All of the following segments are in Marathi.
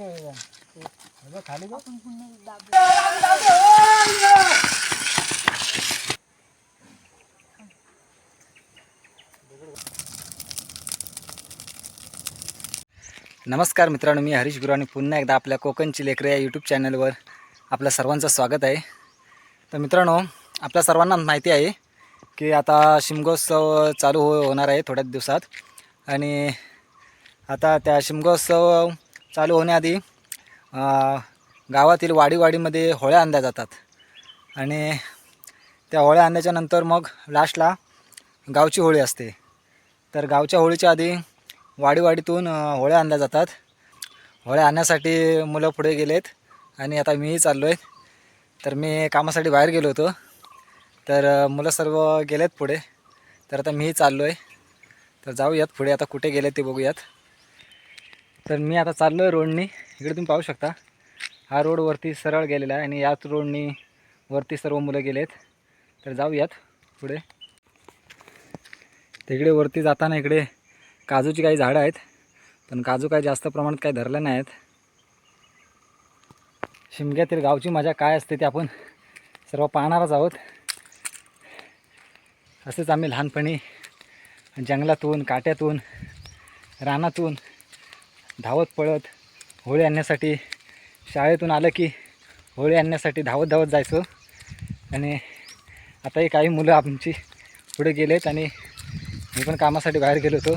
खाली नमस्कार मित्रांनो मी हरीश गुरु आणि पुन्हा एकदा आपल्या कोकणची लेकर या यूट्यूब चॅनलवर आपल्या सर्वांचं स्वागत आहे. तर मित्रांनो आपल्या सर्वांना माहिती आहे की आता शिमगोत्सव चालू हो होणार आहे थोड्याच दिवसात. आणि आता त्या शिमगोत्सव चालू होण्याआधी गावातील वाडीवाडीमध्ये होळ्या आणल्या जातात. आणि त्या होळ्या आणल्याच्या नंतर मग लास्टला गावची होळी असते. तर गावच्या होळीच्या आधी वाडीवाडीतून होळ्या आणल्या जातात. होळ्या आणण्यासाठी मुलं पुढे गेलेत आणि आता मीही चाललो आहे तर मी कामासाठी बाहेर गेलो होतो. तर मुलं सर्व गेलेत पुढे. तर आता मीही चाललो आहे तर जाऊयात पुढे. आता कुठे गेले ते बघूयात. तर मी आता चाललो आहे रोडनी. इकडे तुम्ही पाहू शकता. हा रोड वरती सरळ गेलेला आहे आणि याच रोडनी वरती सर्व मुलं गेलेत. तर जाऊयात पुढे. तिकडे वरती जाताना इकडे काजूची काही झाडं आहेत पण काजू काही जास्त प्रमाणात काही धरल्या नाही आहेत शिमग्यातील गावची मजा काय असते ते आपण सर्व पाहणारच आहोत. असेच आम्ही लहानपणी जंगलातून काट्यातून रानातून धावत पळत होळी आणण्यासाठी शाळेतून आलं की होळी आणण्यासाठी धावत धावत जायचो. आणि आताही काही मुलं आमची पुढे गेलेत आणि मी पण कामासाठी बाहेर गेलो होतो.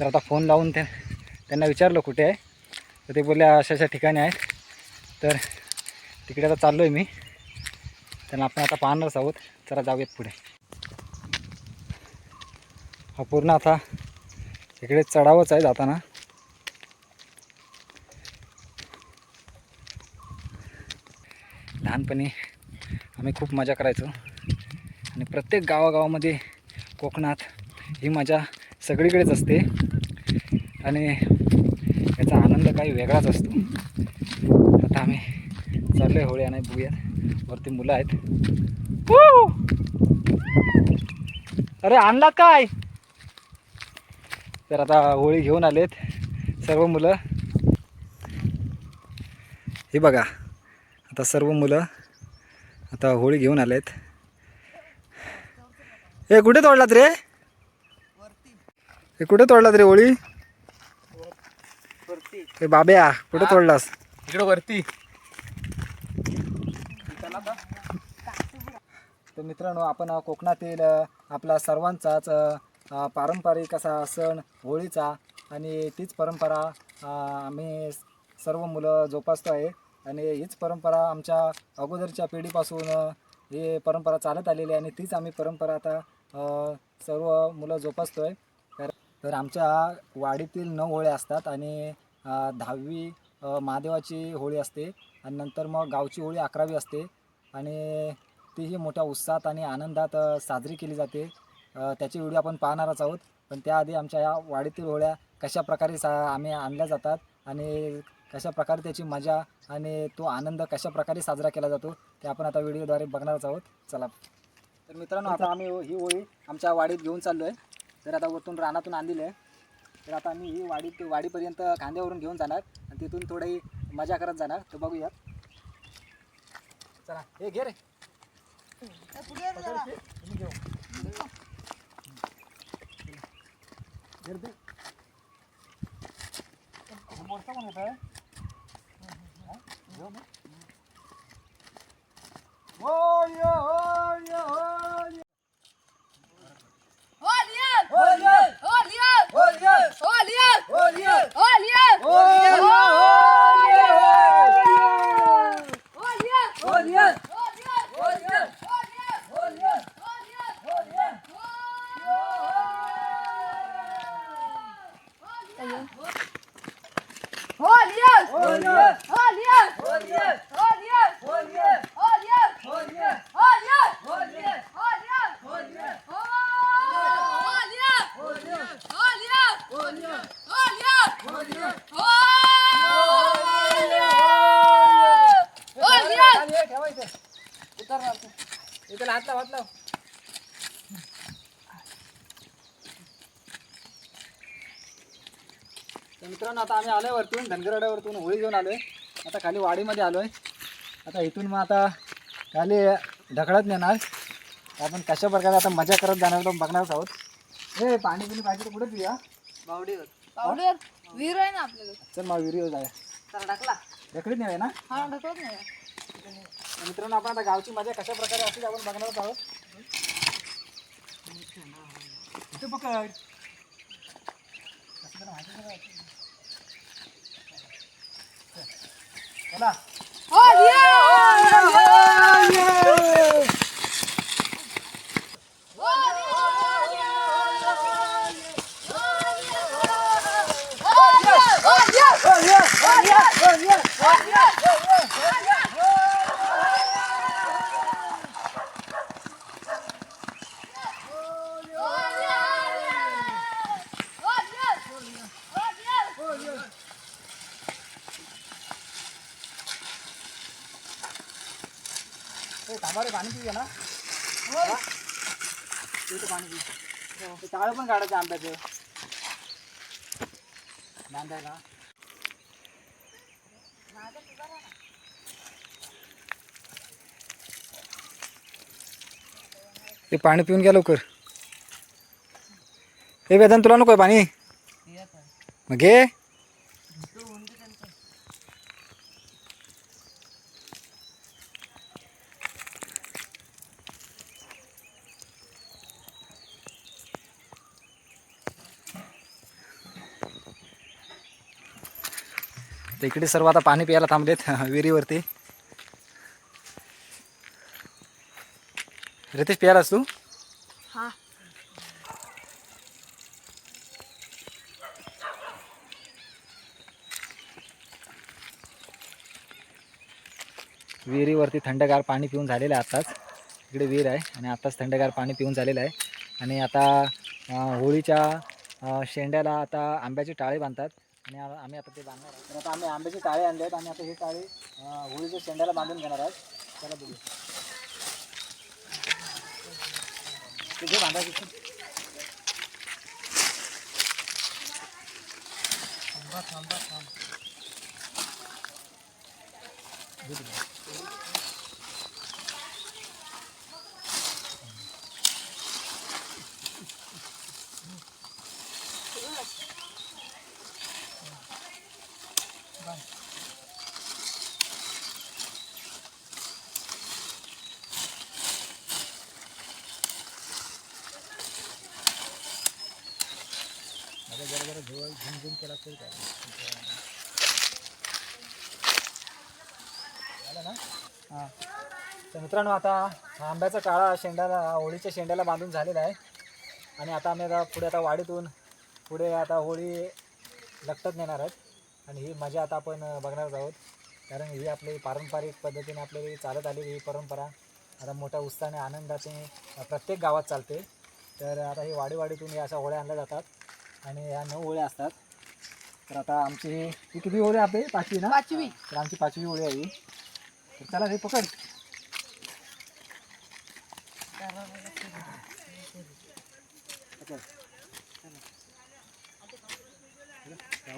तर आता फोन लावून ते त्यांना विचारलं कुठे आहे? तर ते बोलले अशा अशा ठिकाणी आहेत तर तिकडे आता चाललो आहे मी. त्यांना आपण आता पाहणारच आहोत. चला जाऊयात पुढे. हा पूर्ण आता इकडे चढावंच आहे जाताना. लहानपणी आम्ही खूप मजा करायचो. आणि प्रत्येक गावागावामध्ये कोकणात ही मजा सगळीकडेच असते. आणि याचा आनंद काही वेगळाच असतो. आता आम्ही चाललो होळी आणि बघूयात वरती मुलं आहेत. अरे आणला काय? तर आता होळी घेऊन आलेत सर्व मुलं. हे बघा. आता सर्व मुलं आता होळी घेऊन आलेत. हे कुठे तोडलात रे? हे कुठे तोडलात रे होळी? हे बाब्या कुठे तोडलास? इकडे वरती. तर मित्रांनो आपण कोकणातील आपला सर्वांचाच पारंपरिक असा सण होळीचा आणि तीच परंपरा आम्ही सर्व मुलं जोपासतो आहे. आणि हीच परंपरा आमच्या अगोदरच्या पिढीपासून ही परंपरा चालत आलेली आहे आणि तीच आम्ही परंपरा आता सर्व मुलं जोपासतो आहे तर तर आमच्या वाडीतील नऊ होळ्या असतात आणि दहावी महादेवाची होळी असते आणि नंतर मग गावची होळी अकरावी असते आणि तीही मोठ्या उत्साहात आणि आनंदात साजरी केली जाते. त्याची व्हिडिओ आपण पाहणारच आहोत. पण त्याआधी आमच्या या वाडीतील होळ्या कशा प्रकारे सा आम्ही आणल्या जातात आणि कशा प्रकारे त्याची मजा आणि तो आनंद कशा प्रकारे साजरा केला जातो ते आपण आता व्हिडिओद्वारे बघणारच आहोत. चला. तर मित्रांनो आता आम्ही ही होळी आमच्या वाडीत घेऊन चाललो आहे तर आता वरतून रानातून आणलेली आहे. तर आता आम्ही ही वाडी वाडीपर्यंत खांद्यावरून घेऊन जाणार आणि तिथून थोडी मजा करत जाणार. तर बघूया. चला हे घे रे. घेऊ Olha, olha, olha! मित्रांनो आता आम्ही आलोय वरतून धनगरवाड्यावरतून होळी घेऊन आलोय. आता खाली वाडीमध्ये आलोय. आता इथून मग आता खाली ढकळत नेणार. आपण कशा प्रकारे आता मजा करत जाणार तो बघणारच आहोत. हे पाणी पिणी पाहिजे तर कुठे पिऊया? पावडर विहीर आहे ना आपल्याकडे. चल मग विहिरीवर जाऊया. तर टाकला ढकलीत नेऊया ना? हा ढकलत नाही तर मित्रांनो आपण आता गावची मजा कशा प्रकारे असते आपण बघणारच आहोत. इथे पकड. चला हो ए, थांबा रे पाणी पिऊया ना हा? इथं पाणी काढायचं आंब्याचं. बांधाय का ते पाणी पिऊन घ्या लवकर. हे वेदन तुला नको पाणी. मग घे. तर इकडे सर्व आता पाणी प्यायला थांबलेत विहिरीवरती. रितेश प्यायलास तू? हा. विहिरीवरती थंडगार पाणी पिऊन झालेलं आहे आत्ताच. इकडे विहीर आहे आणि आत्ताच थंडगार पाणी पिऊन झालेलं आहे. आणि आता होळीच्या शेंड्याला आता आंब्याची टाळे बांधतात. आणि आ- आम्ही आता ते बांधणार आहोत. तर आता आम्ही आंब्याची टाळे आणले आहेत आणि आता हे टाळे अं, होळीच्या शेंड्याला बांधून घेणार आहोत. त्याला बघू तुझे बांधायचे थांबा थांबा थांबा. बाय जरा जरा झोळ झुमझुम केला तरी काय झालं ना? हां. तर मित्रांनो आता हा आंब्याचा काळा शेंड्याला होळीच्या शेंड्याला बांधून झालेला आहे. आणि आता आम्ही आता पुढे आता वाडीतून पुढे आता होळी लटकत नेणार आहेत. आणि ही मजा आता आपण बघणार आहोत. कारण ही आपली पारंपरिक पद्धतीने आपली चालत आलेली ही परंपरा. आता मोठ्या उत्साहाने आनंदाने प्रत्येक गावात चालते. तर आता ही वाडीवाडीतून या अशा होळ्या आणल्या जातात. आणि ह्या नऊ होळ्या असतात. तर आता आमची ही किती होळी आपली? पाचवी ना? पाचवी. तर आमची पाचवी होळी आहे ही. तर चला हे पकड.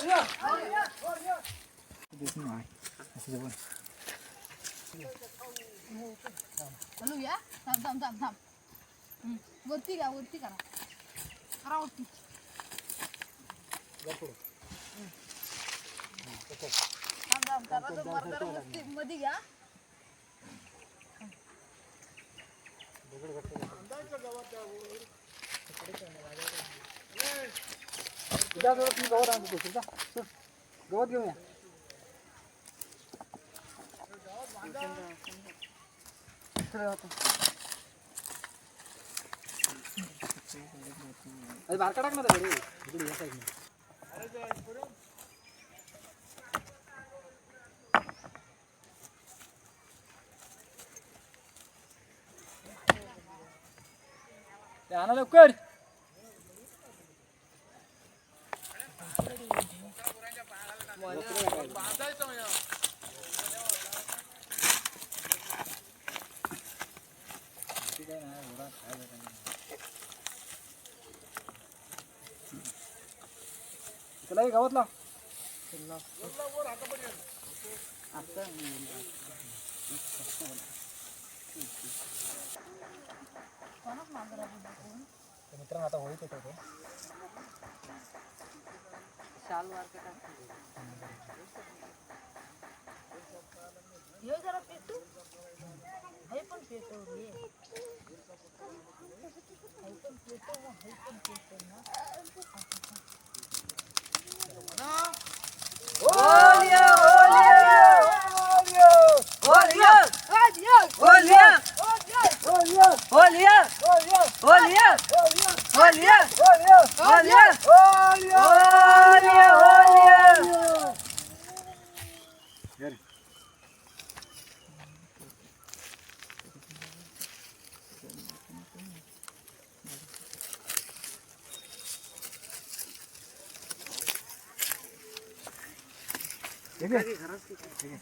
ये. दिसून आहे. असं जेवण. चालू या थांब थांब थांब थांब हम्म. वरती घ्या वरती करा करा वरती जा पुढं. थांब थांब करा तो मर्दार वरती मध्ये घ्या गवत आणतो तुझं जा. चल, गवत घेऊन या. अरे बारका टाक ना त्या घरी. इकडे या side ने. ते आणा लवकर ठीक आहे ना, तर मित्रांनो आता होळीत येतो तो हे जरा पेटू. हे पण पेटो रे हे पण पेटो मग हे पण पेटो ना ठीक आहे? ठीक आहे.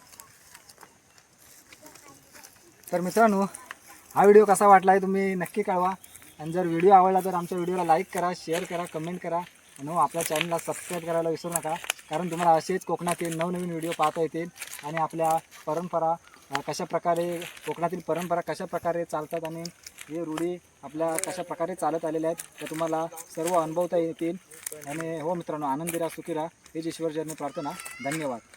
तर मित्रांनो हा व्हिडिओ कसा वाटला आहे तुम्ही नक्की कळवा. आणि जर व्हिडिओ आवडला तर आमच्या व्हिडिओला लाईक करा शेअर करा कमेंट करा. आणि हो आपल्या चॅनलला सबस्क्राईब करायला विसरू नका. कारण तुम्हाला असेच कोकणातील नवनवीन व्हिडिओ पाहता येतील. आणि आपल्या परंपरा कशा प्रकारे कोकणातील परंपरा कशा प्रकारे चालतात आणि हे रूढी आपल्या कशा प्रकारे चालत आलेल्या आहेत त्या तुम्हाला सर्व अनुभवता येतील. आणि हो मित्रांनो आनंदी राहा सुखी राहा. हेच ईश्वरचरणी प्रार्थना. धन्यवाद.